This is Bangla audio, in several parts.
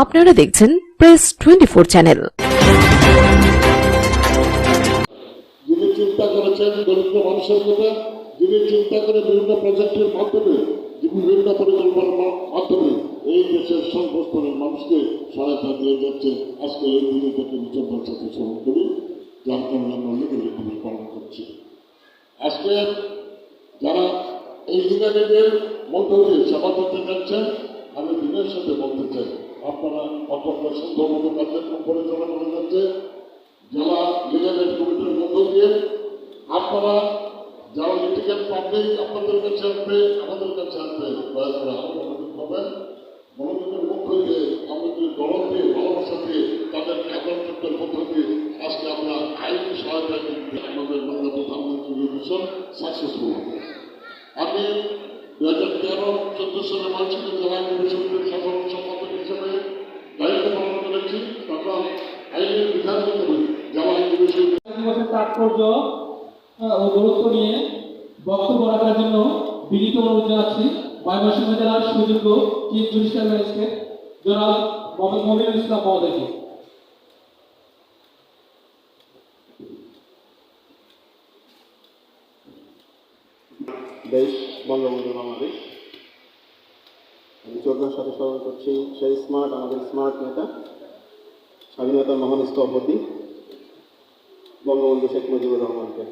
আপনারা দেখছেন প্রেস টোয়েন্টি ফোর চ্যানেল যিনি চিন্তা করেছেন দরিদ্র মানুষের কথা যিনি চিন্তা করে বিভিন্ন প্রজেক্টের মাধ্যমে বিভিন্ন পরিকল্পনার মাধ্যমে এই দেশের মানুষকে সহায়তা দিয়ে যাচ্ছে, আজকে এই বিচন্দ্র সাথে স্মরণ করি যার কারণে আমরা পালন করছি। আজকে যারা এই লিগারেদের মধ্য দিয়ে সেবা করতে যাচ্ছেন আমি দিনের সাথে বলতে চাই অত্যন্ত সুন্দর মতো কার্যক্রম পরিচালনা করে যাচ্ছে। জেলা লিগারের কমিটির মধ্য দিয়ে, আপনারা যারা লিটিগেট পাবলিক আপনাদের কাছে আসবে, আমাদের কাছে আসবে, দয়া করে মনোযোগ পাবেন মনোযোগের মধ্য দিয়ে আমাদের দরদ দিয়ে, ভালোবাসা দিয়ে তাদের একত্রিতের মধ্য দিয়ে আজকে আমরা আইনি সহায়তা আমাদের বাংলা প্রধানমন্ত্রী মিশন সাকসেসফুল হবে। আমি দু হাজার তেরো, চোদ্দ সালে মানসিক জেলা পরিষদের সাধারণ সম্পাদক হিসেবে দায়িত্ব পালন করেছি তখন আইনের বিধান মতো জেলা দিবসের তাৎপর্য ও গুরুত্ব নিয়ে বক্তব্য রাখার জন্য বিনীত অনুরোধ জানাচ্ছি। ময়মনসিংহ জেলার সুযোগ্য চিফ জুডিশিয়াল ম্যাজিস্ট্রেট জনাব মোহাম্মদ মমিনুল ইসলাম মহোদয়কে। দেশ বঙ্গবন্ধু বাংলাদেশ। শ্রদ্ধার সাথে স্মরণ করছি, সেই স্মার্ট আমাদের স্মার্ট নেতা, স্বাধীনতার মহান স্থপতি, বঙ্গবন্ধু শেখ মুজিবুর রহমানকে।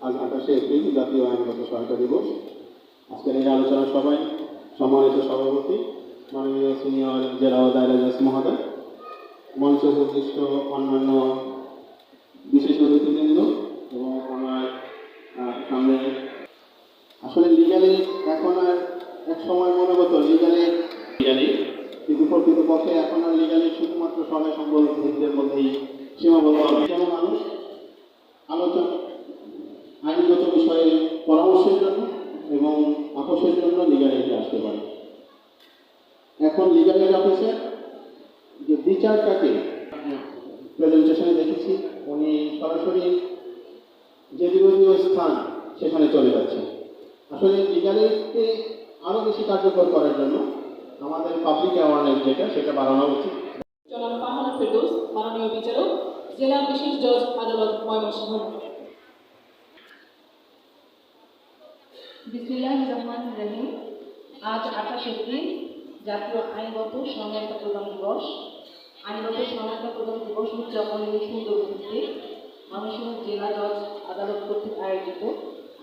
আজ আঠাশে এপ্রিল, জাতীয় আইনগত সহায়তা দিবস। আজকের এই আলোচনা সভায় সম্মানিত সভাপতি, মাননীয় সিনিয়র জেলা দায়রা মহোদয়, মঞ্চ উপদিষ্ট অন্যান্য সময় মনে হতো লিগালি লিগালি কিন্তু প্রকৃতপক্ষে এখন আর লিগালি শুধুমাত্র সবাই সম্বন্ধীদের মধ্যেই সীমাবদ্ধ। যেন মানুষ? আলোচনা আইনগত বিষয়ে পরামর্শের জন্য এবং আপোষের জন্য লিগালিতে আসতে পারে। এখন লিগালির অফিসে যে বিচারটাকে প্রেজেন্টেশনে দেখেছি উনি সরাসরি যে বিরোধীয় স্থান সেখানে চলে যাচ্ছে আসলে লিগালিকে আরও বেশি কার্যকর করার জন্য আমাদের পাবলিক অ্যাওয়ারনেস যেটা সেটা বাড়ানো উচিত। জনাব ফারহানা ফেরদৌস মাননীয় বিচারক জেলা বিশেষ জজ আদালত ময়মনসিংহ। বিসমিল্লাহ রহমান রহিম। আজ আঠাশ এপ্রিল জাতীয় আইনগত সহায়তা প্রদান দিবস। আইনগত সহায়তা প্রদান দিবস উদযাপনের সুন্দর ভিত্তিতে ময়মনসিংহ জেলা জজ আদালত কর্তৃক আয়োজিত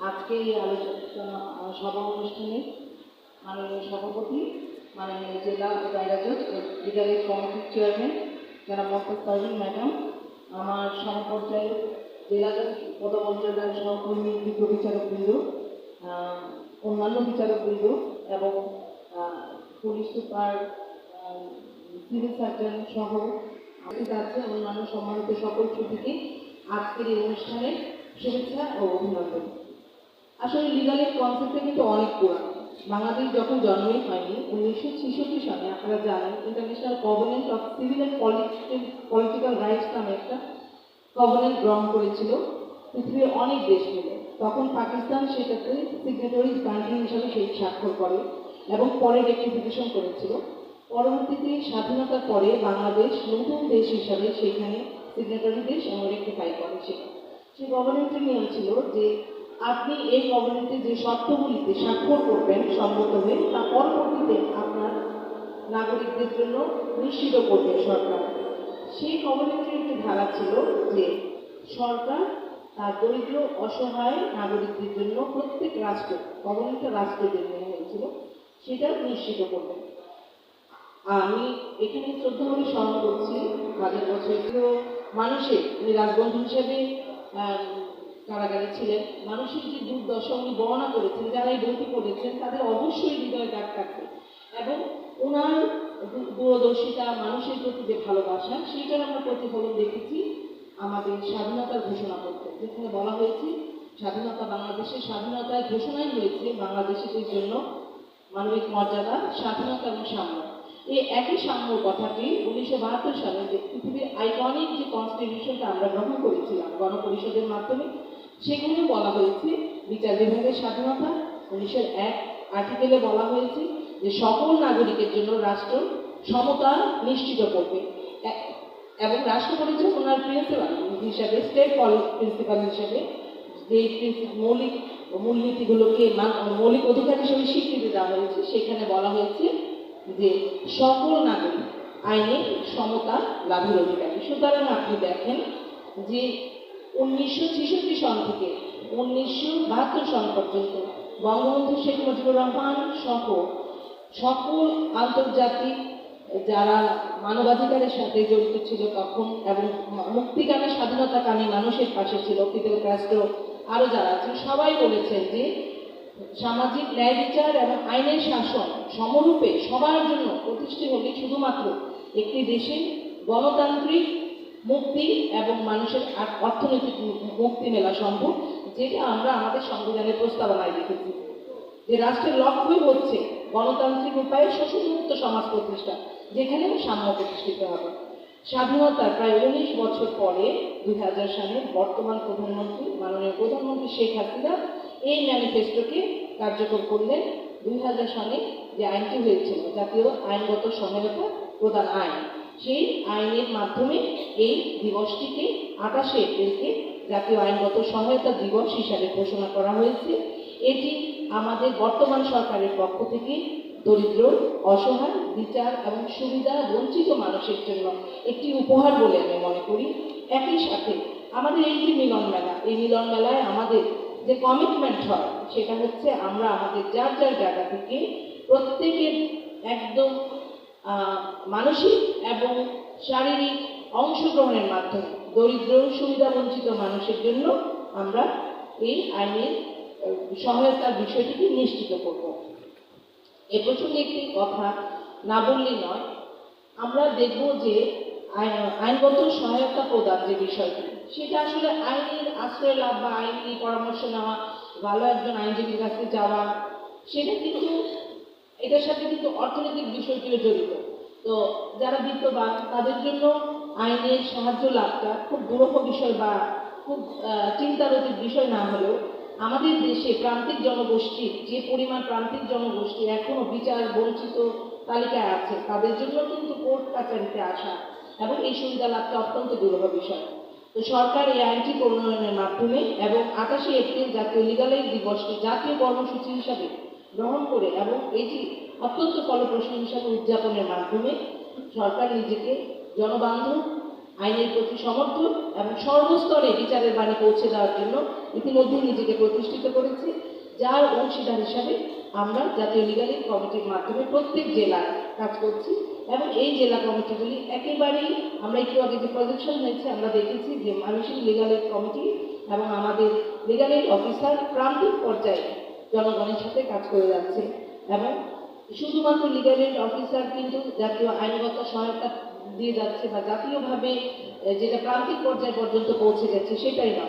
আজকে এই আলোচনা সভা অনুষ্ঠানে মাননীয় সভাপতি, মাননীয় জেলা দায়রা জজ লিগালের কমিটির চেয়ারম্যান যারা মোহাম্মদ পারভিন ম্যাডাম, আমার সমপর্যায়ের জেলা পদমর্যাদার সহকর্মী, বিজ্ঞ বিচারকবৃন্দ অন্যান্য বিচারকবৃন্দ এবং পুলিশ সুপার সিভিল সার্জন সহ আছে অন্যান্য সম্মানিত সকল ছুটিকে আজকের এই অনুষ্ঠানে শুভেচ্ছা ও অভিনন্দন। আসলে লিগালের কনসেপ্টটা কিন্তু অনেক পুরানো। বাংলাদেশ যখন জন্মই হয়নি, উনিশশো ছেষট্টি সালে আপনারা জানেন international covenant of civil and political rights নামে একটা কভেনেন্ট গ্রহণ করেছিল। পৃথিবীর অনেক দেশ মিলে। তখন পাকিস্তান সেটাতে সিগনেটরি কান্ট্রি হিসাবে সেই স্বাক্ষর করে এবং পরে রেক্টিফিকেশন করেছিল। পরবর্তীতে স্বাধীনতার পরে বাংলাদেশ নতুন দেশ হিসাবে সেখানে সিগনেটরি দেশ এবং রেক্টিফাই করে সেটা সেই গভর্নমেন্টের নিয়ম ছিল যে আপনি এই গভর্নমেন্টে যে শর্তগুলিতে স্বাক্ষর করবেন সম্মত হয়ে, তা পরবর্তীতে আপনার নাগরিকদের জন্য নিশ্চিত করবে সরকার। সেই গভর্নমেন্টের একটি ধারা ছিল যে সরকার তার দরিদ্র, অসহায় নাগরিকদের জন্য প্রত্যেক রাষ্ট্র গভর্নমেন্টটা রাষ্ট্রদের নেওয়া হয়েছিল, সেটা নিশ্চিত করবে। আমি এখানে শ্রদ্ধা করে স্মরণ করছি কাজের বছর মানুষের উনি রাজবন্ধু হিসেবে কারাগারে ছিলেন। মানুষের যে দুর্দশা উনি বর্ণনা করেছেন, যারা এই বইটি পড়েছেন, তাদের অবশ্যই হৃদয়ে দাগ থাকবে। এবং ওনার দূরদর্শিতা, মানুষের প্রতি যে ভালোবাসা, সেইটার আমরা প্রতিফলন দেখেছি আমাদের স্বাধীনতার ঘোষণা করতে। যেখানে বলা হয়েছে, স্বাধীনতা বাংলাদেশের স্বাধীনতার ঘোষণাই হয়েছে বাংলাদেশিদের জন্য মানবিক মর্যাদা, স্বাধীনতা এবং সাম্য। এই একই সাম্য কথাটি উনিশশো বাহাত্তর সালে পৃথিবীর আইকনিক যে কনস্টিটিউশনটা আমরা গ্রহণ করেছিলাম গণপরিষদের মাধ্যমে সেখানে বলা হয়েছে, বিচার বিভাগের স্বাধীনতা, উনিশশো এক আর্টিকেলে বলা হয়েছে যে সকল নাগরিকের জন্য রাষ্ট্র সমতা নিশ্চিত করবে। এবং রাষ্ট্র পরিচয় ওনার প্রিন্সিপাল হিসাবে স্টেট কলেজ প্রিন্সিপাল হিসাবে যে মৌলিক মূলনীতিগুলোকে মৌলিক অধিকার হিসেবে স্বীকৃতি দেওয়া হয়েছে, সেখানে বলা হয়েছে যে সকল নাগরিক আইনে সমতা, লাভের অধিকারী। সুতরাং আপনি দেখেন যে উনিশশো ছেষট্টি সন থেকে উনিশশো বাহাত্তর সন পর্যন্ত বঙ্গবন্ধু শেখ মুজিবুর রহমান সহ সকল আন্তর্জাতিক যারা মানবাধিকারের সাথে জড়িত ছিল তখন এবং মুক্তিকামী স্বাধীনতাকামী মানুষের পাশে ছিল ফিদেল ক্যাস্ট্রো আরও যারা আছেন, সবাই বলেছেন যে সামাজিক ন্যায় বিচার এবং আইনের শাসন সমরূপে সবার জন্য প্রতিষ্ঠিত হলে শুধুমাত্র একটি দেশে গণতান্ত্রিক মুক্তি এবং মানুষের অর্থনৈতিক মুক্তি মেলা সম্ভব, যেটা আমরা আমাদের সংবিধানের প্রস্তাবনায় লিখেছি। যে রাষ্ট্রের লক্ষ্যই হচ্ছে গণতান্ত্রিক উপায়ে শোষণমুক্ত সমাজ প্রতিষ্ঠা, যেখানে সাম্য প্রতিষ্ঠিত হবে। স্বাধীনতার প্রায় উনিশ বছর পরে দুই হাজার সালে বর্তমান প্রধানমন্ত্রী, মাননীয় প্রধানমন্ত্রী শেখ হাসিনা এই ম্যানিফেস্টোকে কার্যকর করলেন। দুই হাজার সালে যে আইনটি হয়েছিল, জাতীয় আইনগত সহায়তা প্রদান আইন। সেই আইনের মাধ্যমে এই দিবসটিকে আঠাশে এপ্রিলকে জাতীয় আইনগত সহায়তা দিবস হিসাবে ঘোষণা করা হয়েছে। এটি আমাদের বর্তমান সরকারের পক্ষ থেকে দরিদ্র, অসহায়, বিচার এবং সুবিধা বঞ্চিত মানুষের জন্য একটি উপহার বলে আমি মনে করি। একই সাথে আমাদের এই যে মিলন মেলা, এই মিলন মেলায় আমাদের যে কমিটমেন্ট হয়, সেটা হচ্ছে আমরা আমাদের যার যার জায়গা থেকে প্রত্যেকের একদম মানসিক এবং শারীরিক অংশগ্রহণের মাধ্যমে দরিদ্র সুবিধা বঞ্চিত মানুষের জন্য আমরা এই আইনের সহায়তার বিষয়টিকে নিশ্চিত করব। এ প্রসঙ্গে একটি কথা না বললেই নয়, আমরা দেখব যে আইন- আইনগত সহায়তা প্রদান যে বিষয়টি, সেটা আসলে আইনের আশ্রয় লাভ বা আইনি পরামর্শ নেওয়া, ভালো একজন আইনজীবীর কাছে যাওয়া, সেটা কিন্তু এটার সাথে কিন্তু অর্থনৈতিক বিষয়টিও জড়িত। তো যারা বিত্তবান তাদের জন্য আইনের সাহায্য লাভটা খুব দুরূহ বিষয় বা খুব চিন্তার অতীত বিষয় না হলেও আমাদের দেশে প্রান্তিক জনগোষ্ঠীর যে পরিমাণ প্রান্তিক জনগোষ্ঠী এখনও বিচার বঞ্চিত তালিকায় আছে, তাদের জন্য কিন্তু কোর্ট কাছারিতে আসা এবং এই সুবিধা লাভটা অত্যন্ত দুরূহ বিষয়। তো সরকার এই আইনটি প্রণয়নের মাধ্যমে এবং আঠাশে এপ্রিল জাতীয় লিগাল এইড দিবসকে জাতীয় কর্মসূচি হিসাবে গ্রহণ করে এবং এটি অত্যন্ত ফলপ্রসূ হিসাবে উদযাপনের মাধ্যমে সরকার নিজেকে জনবান্ধব, আইনের প্রতি সমর্থন এবং সর্বস্তরে বিচারের বাণী পৌঁছে দেওয়ার জন্য ইতিমধ্যে নিজেকে প্রতিষ্ঠিত করেছে, যার অংশীদার হিসাবে আমরা জাতীয় লিগাল এইড কমিটির মাধ্যমে প্রত্যেক জেলায় কাজ করছি এবং এই জেলা কমিটিগুলি একেবারেই আমরা একটু আগে যে প্রজেকশন হয়েছে, আমরা দেখেছি যে মানুষের লিগাল কমিটি এবং আমাদের লিগাল অফিসার প্রান্তিক পর্যায়ে জনগণের সাথে কাজ করে যাচ্ছে। এবং শুধুমাত্র লিগাল এইড অফিসার কিন্তু জাতীয় আইনগত সহায়তা দিয়ে যাচ্ছে বা জাতীয়ভাবে যেটা প্রান্তিক পর্যায় পর্যন্ত পৌঁছে যাচ্ছে সেটাই না।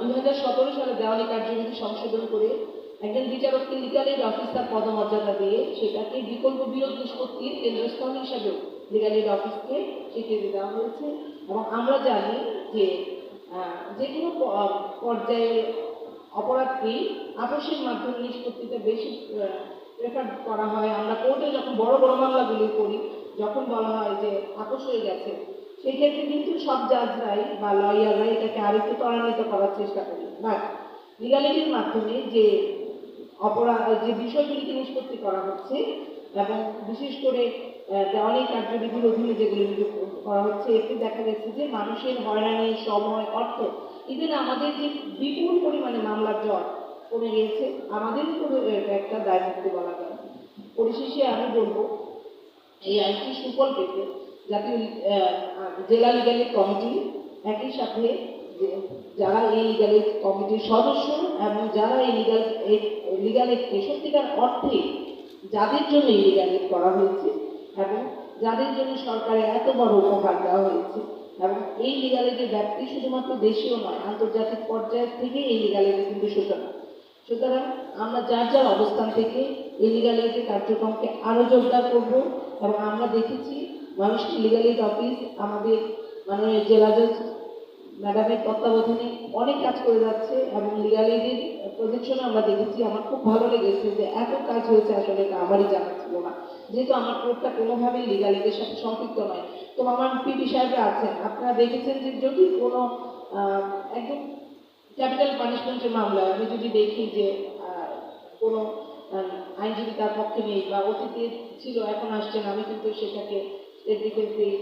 দুই হাজার সতেরো সালে দেওয়ানি কার্যবিধি সংশোধন করে একজন বিচারককে লিগাল এইড অফিসার পদমর্যাদা দিয়ে সেটাকে বিকল্প বিরোধ নিষ্পত্তির কেন্দ্রস্থল হিসাবেও লিগাল এইড অফিসকে স্বীকৃতি দেওয়া হয়েছে। এবং আমরা জানি যে যে কোনো পর্যায়ে অপরাধকে আপোষের মাধ্যমে নিষ্পত্তিতে বেশি প্রেফার করা হয়। আমরা কোর্টে যখন বড় বড় মামলাগুলি করি, যখন বলা হয় যে আপোষ হয়ে গেছে, সেই ক্ষেত্রে কিন্তু সব জাজরাই বা লয়াররাই এটাকে আর আরেকটু ত্বরান্বিত করার চেষ্টা করি। বাট লিগালিটির মাধ্যমে যে অপরাধ যে বিষয়গুলিকে নিষ্পত্তি করা হচ্ছে এবং বিশেষ করে অনেক কার্যবিধির অধীনে যেগুলি করা হচ্ছে, এতে দেখা যাচ্ছে যে মানুষের হয়রানি, সময়, অর্থ ইভেন আমাদের যে বিপুল পরিমাণে মামলার জট কমে গিয়েছে আমাদের উপরে একটা দায়মুক্তি বলা যায়। পরিশেষে আমি বলব, এই আইনটি সুফল পেতে জাতীয় জেলা লিগালের কমিটি একই সাথে যারা এই লিগাল কমিটির সদস্য এবং যারা এই লিগাল লিগাল এইডকে সত্যিকার অর্থে যাদের জন্য এই লিগাল করা হয়েছে এবং যাদের জন্য সরকারের এত বড় উপহার দেওয়া হয়েছে এবং এই লিগাল এইডের ব্যাপ্তি শুধুমাত্র দেশীয় নয়, আন্তর্জাতিক পর্যায় থেকে এই লিগাল এইডের কিন্তু সূচনা। সুতরাং আমরা যার যার অবস্থান থেকে এই লিগাল এইডের কার্যক্রমকে আরও জোরদার করব এবং আমরা দেখেছি মানুষকে লিগাল এইড অফিস আমাদের মাননীয় জেলা জজ ম্যাডামের তত্ত্বাবধানে অনেক কাজ করে যাচ্ছে এবং লিগালিটির প্রজেকশনে আমরা দেখেছি। আমার খুব ভালো লেগেছে যে এত কাজ হয়েছে আসলে এটা আমারই জানা ছিল না। যেহেতু আমার কোর্টটা কোনোভাবেই লিগালিটির সাথে সম্পৃক্ত নয়। তো আমার পিপি সাহেবরা আছেন। আপনারা দেখেছেন যে যদি কোনো একদম ক্যাপিটাল পানিশমেন্টের মামলায় আমি যদি দেখি যে কোনো আইনজীবী তার পক্ষে নেই বা অতীতে ছিল, এখন আসছেন, আমি কিন্তু সেটাকে দিই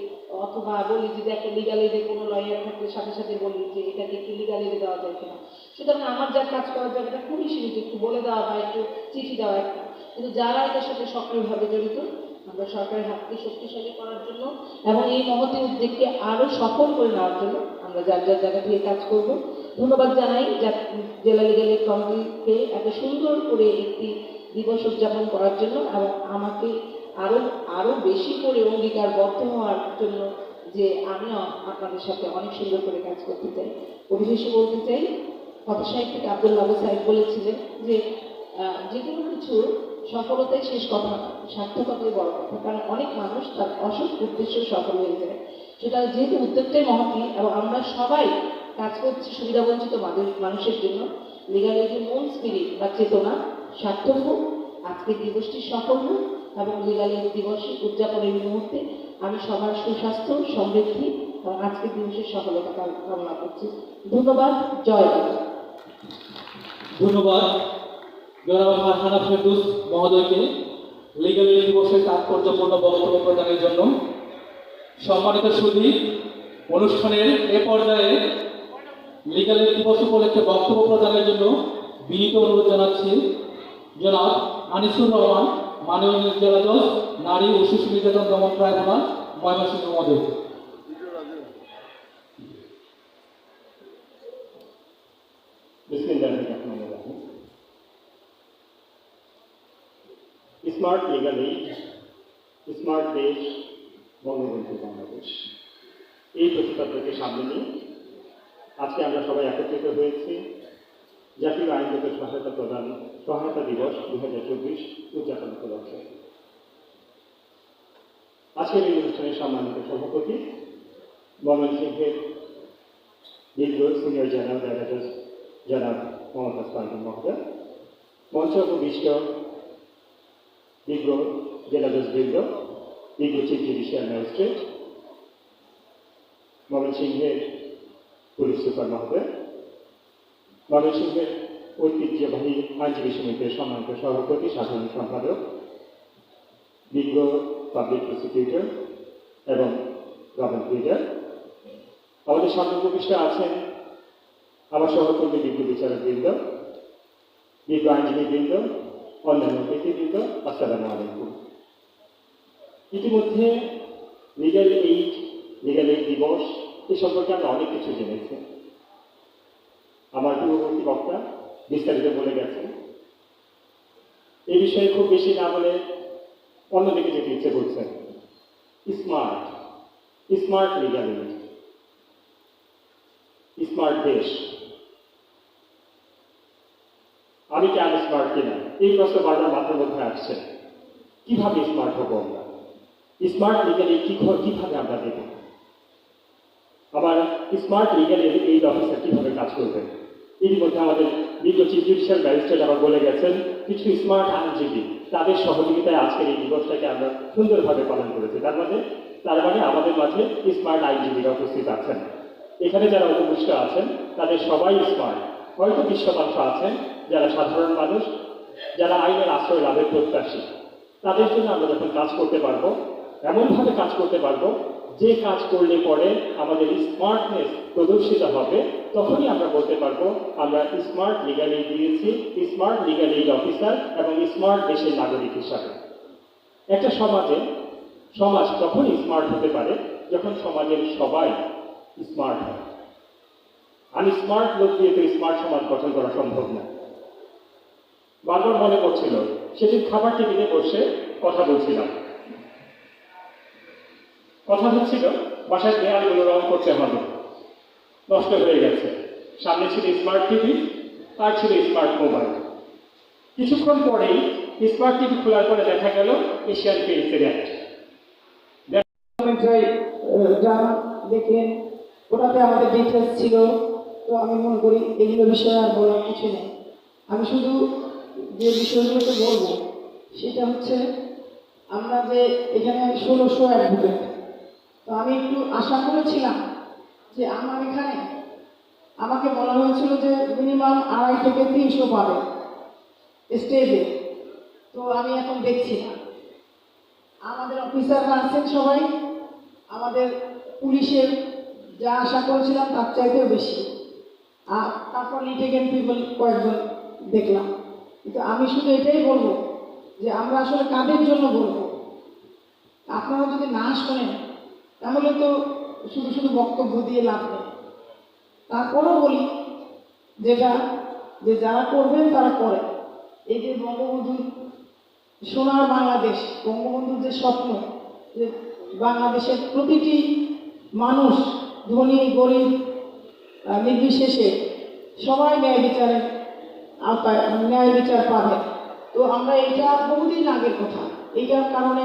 অথবা বলি যদি একটা লিগাল এডে কোনো লয়ার থাকলে সাথে সাথে বলি যে এটাকে কি লিগাল এডে দেওয়া যায় কিনা। সুতরাং আমার যা কাজ করা যায় এটা খুবই সীমিত। একটু বলে দেওয়া বা একটু চিঠি দেওয়া একটা কিন্তু যারা এটার সাথে সক্রিয়ভাবে জড়িত, আমরা সরকারের হাতকে শক্তিশালী করার জন্য এবং এই মহতী উদ্যোগকে আরও সফল করে নেওয়ার জন্য আমরা যার যার জায়গা থেকে কাজ করব। ধন্যবাদ জানাই জেলা লিগাল কমিটিকে এত সুন্দর করে একটি দিবস উদযাপন করার জন্য এবং আমাকে আরও আরও বেশি করে অঙ্গীকারবদ্ধ হওয়ার জন্য যে আমিও আপনাদের সাথে অনেক সুন্দর করে কাজ করতে চাই। পরিশেষে বলতে চাই কথা সাহিত্যিক আব্দুল বাবু সাহেব বলেছিলেন যে যে কোনো কিছু সফলতাই শেষ কথা না, সার্থকতাই বড় কথা। কারণ অনেক মানুষ তার অসৎ উদ্দেশ্য সফল হয়ে যায়। সেটা যেহেতু উদ্যোগটাই মহতি এবং আমরা সবাই কাজ করছি সুবিধাবঞ্চিত মানুষ- মানুষের জন্য লিগালের যে মূল স্পিরিট বা চেতনা সার্থক হোক আজকের দিবসটি সফল হোক এবং লিগালের দিবস উদযাপনের মুহূর্তে আমি সবার সুস্বাস্থ্য সমৃদ্ধি এবং আজকের দিবসের সফলতা কাম- কামনা করছি। ধন্যবাদ জয় ধন্যবাদ। জনাব ফারহানা ফেরদুস মহোদয়কে লিগাল এইড দিবসের তাৎপর্যপূর্ণ বক্তব্য প্রদানের জন্য সম্মানিত সুদী অনুষ্ঠানের এ পর্যায়ে লিগাল এইড দিবস উপলক্ষে বক্তব্য প্রদানের জন্য বিনীত অনুরোধ জানাচ্ছি। জনাব আনিসুর রহমান, মাননীয় জেলা জজ, নারী ও শিশু নির্যাতন দমন ট্রাইব্যুনাল, ময়মনসিংহ মহোদয়। স্মার্ট লিগাল এইড স্মার্ট দেশ বঙ্গবন্ধু বাংলাদেশ। এই প্রতিপাদ্যকে সামনে নিয়ে আজকে আমরা সবাই একত্রিত হয়েছি। জাতীয় আইনগত সহায়তা প্রদান, সহায়তা দিবস দু হাজার চব্বিশ উদযাপন উপলক্ষে। আজকের এই অনুষ্ঠানের সম্মানিত সভাপতি ময়মনসিংহের দীর্ঘ সিনিয়র জেনারেল ডাইরেক্টর জনাব মমতাজ পান্ডন মহোদয়, মঞ্চ উপবিষ্ট বিজ্ঞ জেলা জজবৃন্দ বিজ্ঞ চিফ জুডিশিয়াল ম্যাজিস্ট্রেট ময়মনসিংহের পুলিশ সুপার মহোদয় ময়মনসিংহের ঐতিহ্যবাহী আইনজীবী সমিতির সম্মানিত সভাপতি সাধারণ সম্পাদক বিজ্ঞ পাবলিক প্রসিকিউটর এবং গভর্নমেন্ট লিডার আমাদের উপবিষ্ট আছেন আমার সহকর্মী বিজ্ঞ বিচারকবৃন্দ বিজ্ঞ আইনজীবীবৃন্দ অন্যান্য অতিথিবৃন্দ আসসালামু আলাইকুম ইতিমধ্যে লিগাল এইড লিগাল এইড দিবস, এ সম্পর্কে আমরা অনেক কিছু জেনেছি। আমার পূর্ববর্তী বক্তা বিস্তারিত বলে গেছেন। এই বিষয়ে খুব বেশি না বলে অন্যদিকে যেতে ইচ্ছে করছেন smart smart legal aid smart দেশ। আমি কেন আমি স্মার্ট কিনা এই প্রশ্ন বারবার মাথার মধ্যে আসছে। কীভাবে স্মার্ট হব আমরা? স্মার্ট লিগালি কি কীভাবে আমরা দেব আবার স্মার্ট লিগালি এই অফিসার কীভাবে কাজ করবেন এর মধ্যে আমাদের চিফ জুডিশিয়াল ম্যাজিস্ট্রেট আবার বলে গেছেন, কিছু স্মার্ট আইনজীবী তাদের সহযোগিতায় আজকের এই দিবসটাকে আমরা সুন্দরভাবে পালন করেছি। তার মানে তার মানে আমাদের মাঝে স্মার্ট আইনজীবীরা উপস্থিত আছেন। এখানে যারা উপবিষ্ট আছেন, তাদের সবাই স্মার্ট হয়তো বিশ শতাংশ আছেন, যারা সাধারণ মানুষ যারা আইনের আশ্রয় লাভের প্রত্যাশী, তাদের জন্য আমরা যখন কাজ করতে পারব, এমনভাবে কাজ করতে পারব, যে কাজ করলে পরে আমাদের স্মার্টনেস প্রদর্শিত হবে, তখনই আমরা বলতে পারব, আমরা স্মার্ট লিগাল এইড দিয়েছি স্মার্ট লিগাল এইড অফিসার এবং স্মার্ট দেশের নাগরিক হিসাবে। একটা সমাজে, সমাজ তখনই স্মার্ট হতে পারে যখন সমাজের সবাই স্মার্ট হয়। আমি স্মার্ট লোক দিয়ে তো স্মার্ট সমাজ গঠন করা সম্ভব না। বারবার মনে পড়ছিল সেদিন খাবার টেবিলে বসে কথা বলছিলাম। কথা হচ্ছিল, বাসায় দেয়ালগুলো রং করতে হবে। নষ্ট হয়ে গেছে। সামনে ছিল স্মার্ট টিভি আর ছিল স্মার্ট মোবাইল কিছুক্ষণ পরেই স্মার্ট টিভি খোলার পরে দেখা গেল এশিয়ান জানান দেখলেন, ওটাতে আমাদের ডিটেলস ছিল, তো আমি মনে করি এগুলো বিষয়ে আর বলার কিছু নেই। আমি শুধু যে বিষয়গুলোকে বলব, সেটা হচ্ছে আমরা যে এখানে ষোলোশো অ্যাডভোকেট তো আমি একটু আশা করেছিলাম যে আমার এখানে আমাকে বলা হয়েছিল যে মিনিমাম আড়াই থেকে তিনশো পাবে স্টেজে তো আমি এখন দেখছি না। আমাদের অফিসাররা আছেন সবাই। আমাদের পুলিশের যা আশা করেছিলাম তার চাইতেও বেশি। আর তারপর লিটিগেন পিপল কয়েকজন দেখলাম। কিন্তু আমি শুধু এটাই বলব যে আমরা আসলে কাদের জন্য বলব? আপনারা যদি না শোনেন, তাহলে তো শুধু শুধু বক্তব্য দিয়ে লাভ নেই। তারপরেও বলি যেটা যে যারা করবেন তারা করে। এই যে বঙ্গবন্ধুর সোনার বাংলাদেশ, বঙ্গবন্ধুর যে স্বপ্ন, যে বাংলাদেশের প্রতিটি মানুষ, ধনী, গরিব নির্বিশেষে সবাই ন্যায় বিচারের আওতায় ন্যায় বিচার পাবে। তো আমরা এটা বহুদিন আগের কথা। এইটার কারণে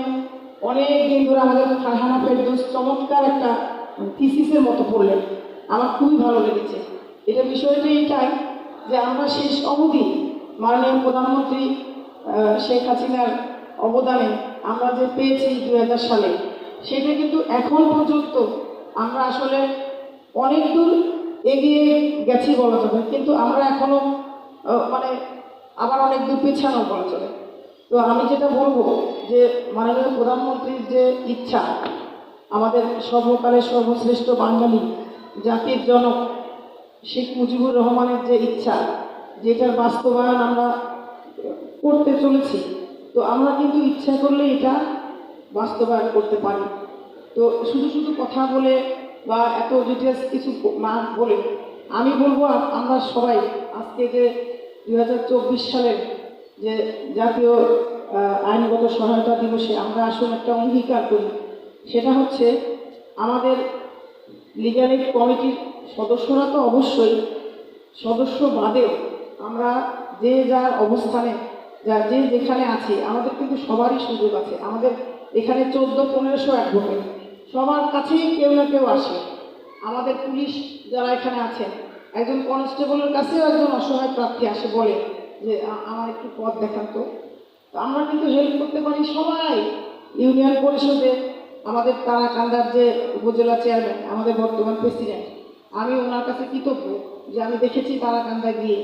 অনেক দিন ধরে আমাদের ফারহানা ফেরদৌস চমৎকার একটা থিসিসের মতো পড়লেন। আমার খুবই ভালো লেগেছে। এটা বিষয়টা এটাই যে আমরা শেষ অবধি মাননীয় প্রধানমন্ত্রী শেখ হাসিনার অবদানে আমরা যে পেয়েছি দু হাজার সালে সেটা কিন্তু এখন পর্যন্ত আমরা আসলে অনেক দূর এগিয়ে গেছি বলা যাবে। কিন্তু আমরা এখনও আহ, মানে আবার অনেক দূর পিছানো বলা চলে। তো আমি যেটা বলব যে মাননীয় প্রধানমন্ত্রীর যে ইচ্ছা, আমাদের সর্বকালের সর্বশ্রেষ্ঠ বাঙালি, জাতির জনক শেখ মুজিবুর রহমানের যে ইচ্ছা, যেটার বাস্তবায়ন আমরা করতে চলেছি, তো আমরা কিন্তু ইচ্ছা করলে এটা বাস্তবায়ন করতে পারি। তো শুধু শুধু কথা বলে বা এত ডিটেলস কিছু না বলে আমি বলব আমরা সবাই আজকে যে দুই হাজার চব্বিশ সালের যে জাতীয় আইনগত সহায়তা দিবসে আমরা আসলে একটা অঙ্গীকার করি, সেটা হচ্ছে আমাদের লিগাল কমিটির সদস্যরা তো অবশ্যই সদস্য বাদেও আমরা যে যার অবস্থানে, যা যে যেখানে আছি, আমাদের কিন্তু সবারই সুযোগ আছে। আমাদের এখানে চোদ্দ, পনেরোশো অ্যাডভোকেট সবার কাছেই কেউ না কেউ আসে। আমাদের পুলিশ যারা এখানে আছেন একজন কনস্টেবলের কাছেও একজন অসহায় প্রার্থী আসে, বলে যে আমার একটু পথ দেখান তো। আমরা কিন্তু হেল্প করতে পারি সবাই। ইউনিয়ন পরিষদে আমাদের তারাকান্দার যে উপজেলা চেয়ারম্যান, আমাদের বর্তমান প্রেসিডেন্ট, আমি ওনার কাছে কৃতজ্ঞ যে আমি দেখেছি তারাকান্দা গিয়ে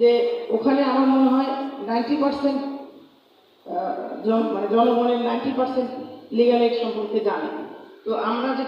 যে ওখানে আমার মনে হয় নাইনটি পার্সেন্ট মানে জনগণের নাইনটি পার্সেন্ট লিগাল সম্পর্কে জানে। তো আমরা যেটা